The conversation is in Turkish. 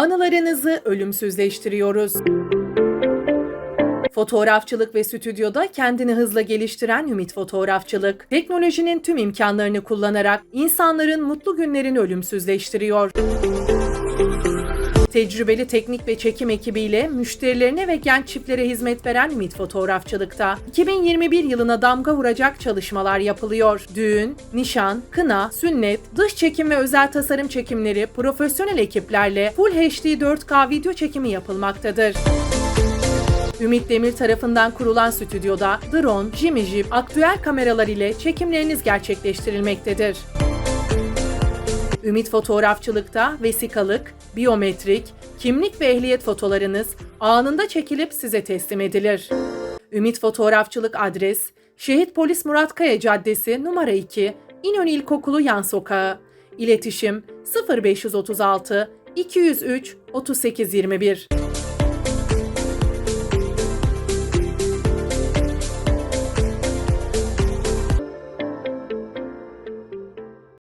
Anılarınızı ölümsüzleştiriyoruz. Fotoğrafçılık ve stüdyoda kendini hızla geliştiren Ümit Fotoğrafçılık, teknolojinin tüm imkanlarını kullanarak insanların mutlu günlerini ölümsüzleştiriyor. Tecrübeli teknik ve çekim ekibiyle müşterilerine ve genç çiftlere hizmet veren Ümit Fotoğrafçılık'ta 2021 yılına damga vuracak çalışmalar yapılıyor. Düğün, nişan, kına, sünnet, dış çekim ve özel tasarım çekimleri profesyonel ekiplerle Full HD 4K video çekimi yapılmaktadır. Ümit Demir tarafından kurulan stüdyoda drone, Jimmy Jeep, aktüel kameralar ile çekimleriniz gerçekleştirilmektedir. Ümit Fotoğrafçılık'ta vesikalık, biyometrik, kimlik ve ehliyet fotolarınız anında çekilip size teslim edilir. Ümit Fotoğrafçılık adres Şehit Polis Murat Kaya Caddesi numara 2 İnönü İlkokulu yan sokağı. İletişim 0536 203 3821